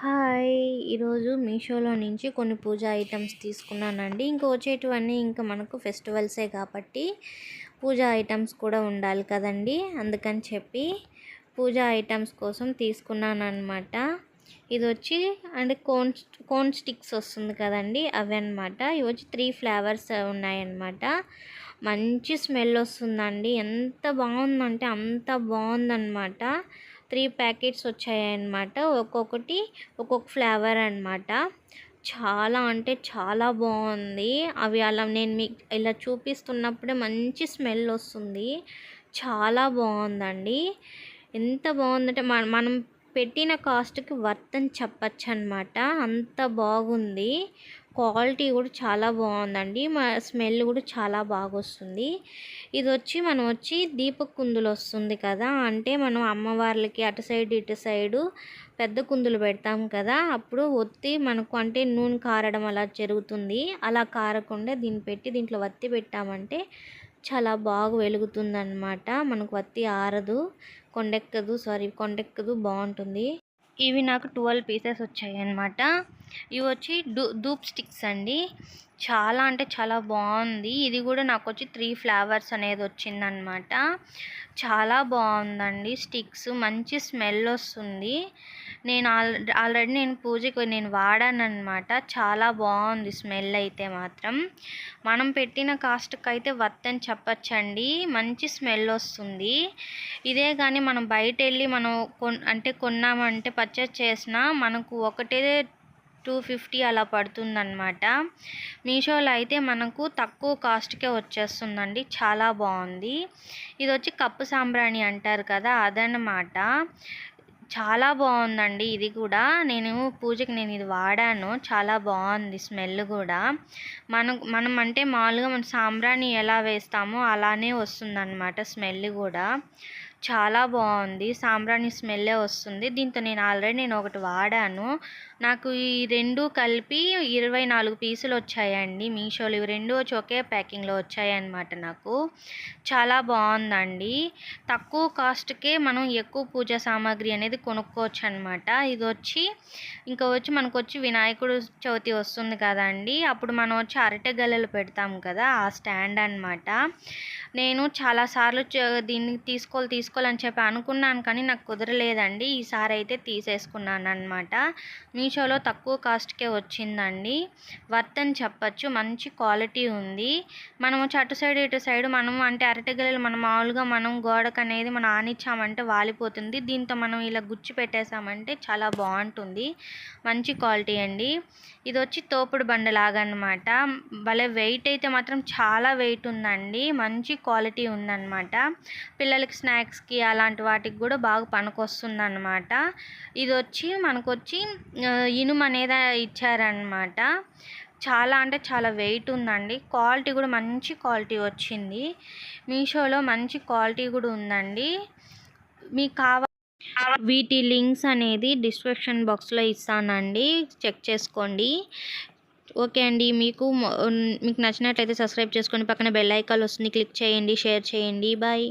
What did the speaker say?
Hi. ఈరోజు మీషోలో నుంచి కొన్ని పూజ ఐటమ్స్ తీసుకున్నానండి. ఇంకా వచ్చేటివన్నీ ఇంకా మనకు ఫెస్టివల్సే కాబట్టి పూజ ఐటమ్స్ కూడా ఉండాలి కదండి. అందుకని చెప్పి పూజ ఐటమ్స్ కోసం తీసుకున్నాను అనమాట ఇది వచ్చి అంటే కోన్ కోన్ స్టిక్స్ వస్తుంది కదండి అవి అనమాట ఇవి వచ్చి త్రీ ఫ్లేవర్స్ ఉన్నాయన్నమాట. మంచి స్మెల్ వస్తుందండి. ఎంత బాగుందంటే అంత బాగుందన్నమాట. త్రీ ప్యాకెట్స్ వచ్చాయన్నమాట. ఒక్కొక్కటి ఒక్కొక్క ఫ్లేవర్ అనమాట చాలా అంటే చాలా బాగుంది. అవి అలా నేను మీకు ఇలా చూపిస్తున్నప్పుడే మంచి స్మెల్ వస్తుంది. చాలా బాగుందండి. ఎంత బాగుందంటే మనం పెట్టిన కాస్ట్కి వర్త్ అని చెప్పచ్చు అనమాట అంత బాగుంది. క్వాలిటీ కూడా చాలా బాగుందండి. మా స్మెల్ కూడా చాలా బాగా వస్తుంది ఇది వచ్చి మనం వచ్చి దీప కుందులు వస్తుంది కదా అంటే మనం అమ్మవార్లకి అటు సైడ్ ఇటు సైడు పెద్ద కుందులు పెడతాం కదా అప్పుడు ఒత్తి మనకు అంటే నూనె కారడం అలా జరుగుతుంది. అలా కారకుండా దీన్ని పెట్టి దీంట్లో వత్తి పెట్టామంటే చాలా బాగా వెలుగుతుంది అనమాట మనకు వత్తి ఆరదు కొండెక్కదు సారీ కొండెక్కదు బాగుంటుంది. ఇవి నాకు ట్వెల్వ్ పీసెస్ వచ్చాయి అనమాట ఇవి వచ్చి డూ ధూప్ స్టిక్స్ అండి. చాలా అంటే చాలా బాగుంది. ఇది కూడా నాకు వచ్చి త్రీ ఫ్లేవర్స్ అనేది వచ్చిందనమాట చాలా బాగుందండి స్టిక్స్. మంచి స్మెల్ వస్తుంది. నేను ఆల్ ఆల్రెడీ నేను పూజకి నేను వాడాను అనమాట చాలా బాగుంది స్మెల్ అయితే మాత్రం. మనం పెట్టిన కాస్ట్కి అయితే వర్త్ చెప్పచ్చండి. మంచి స్మెల్ వస్తుంది. ఇదే కానీ మనం బయట వెళ్ళి మనం కొన్ అంటే కొన్నామంటే పర్చేస్ చేసినా మనకు ఒకటే టూ ఫిఫ్టీ అలా పడుతుందన్నమాట. మీషోలో అయితే మనకు తక్కువ కాస్ట్కే వచ్చేస్తుందండి. చాలా బాగుంది. ఇది వచ్చి కప్పు సాంబ్రాణి అంటారు కదా అదనమాట చాలా బాగుందండి ఇది కూడా. నేను పూజకి నేను ఇది వాడాను. చాలా బాగుంది స్మెల్ కూడా. మనం మనం అంటే మామూలుగా మనం సాంబ్రాణి ఎలా వేస్తామో అలానే వస్తుందన్నమాట స్మెల్ కూడా. చాలా బాగుంది. సాంబ్రాణి స్మెల్లే వస్తుంది. దీంతో నేను ఆల్రెడీ నేను ఒకటి వాడాను. నాకు ఈ రెండు కలిపి ఇరవై నాలుగు పీసులు వచ్చాయండి మీషోలో. ఇవి రెండు వచ్చి ఒకే ప్యాకింగ్లో వచ్చాయన్నమాట నాకు. చాలా బాగుందండి. తక్కువ కాస్ట్కే మనం ఎక్కువ పూజా సామాగ్రి అనేది కొనుక్కోవచ్చు అనమాట ఇది వచ్చి ఇంకా వచ్చి మనకు వచ్చి వినాయకుడు చవితి వస్తుంది కదండి. అప్పుడు మనం వచ్చి అరటి గల్లలు పెడతాం కదా ఆ స్టాండ్ అనమాట నేను చాలాసార్లు దీన్ని తీసుకోవాలి తీసుకోవాలని చెప్పి అనుకున్నాను కానీ నాకు కుదరలేదండి. ఈసారి అయితే తీసేసుకున్నాను అనమాట మీషోలో తక్కువ కాస్ట్కే వచ్చిందండి. వర్త్ అని చెప్పచ్చు. మంచి క్వాలిటీ ఉంది. మనము అటు సైడ్ ఇటు సైడ్ మనం అంటే అరటిగలలు మనం మామూలుగా మనం గోడకు అనేది మనం ఆనిచ్చామంటే వాలిపోతుంది. దీంతో మనం ఇలా గుచ్చి పెట్టేసామంటే చాలా బాగుంటుంది. మంచి క్వాలిటీ అండి. ఇది వచ్చి తోపుడు బండలాగా అనమాట భలే వెయిట్ అయితే మాత్రం చాలా వెయిట్ ఉందండి. మంచి క్వాలిటీ ఉందన్నమాట. పిల్లలకి స్నాక్స్ స్నాక్స్కి అలాంటి వాటికి కూడా బాగా పనికొస్తుంది అనమాట ఇది వచ్చి మనకు వచ్చి ఇనుము అనేది ఇచ్చారనమాట చాలా అంటే చాలా వెయిట్ ఉందండి. క్వాలిటీ కూడా మంచి క్వాలిటీ వచ్చింది. మీషోలో మంచి క్వాలిటీ కూడా ఉందండి. మీకు కావ వీటి లింక్స్ అనేది డిస్క్రిప్షన్ బాక్స్లో ఇస్తానండి. చెక్ చేసుకోండి. ఓకే అండి. మీకు మీకు నచ్చినట్లయితే సబ్స్క్రైబ్ చేసుకోండి పక్కన బెల్ ఐకాల్ వస్తుంది. క్లిక్ చేయండి. షేర్ చేయండి. బాయ్.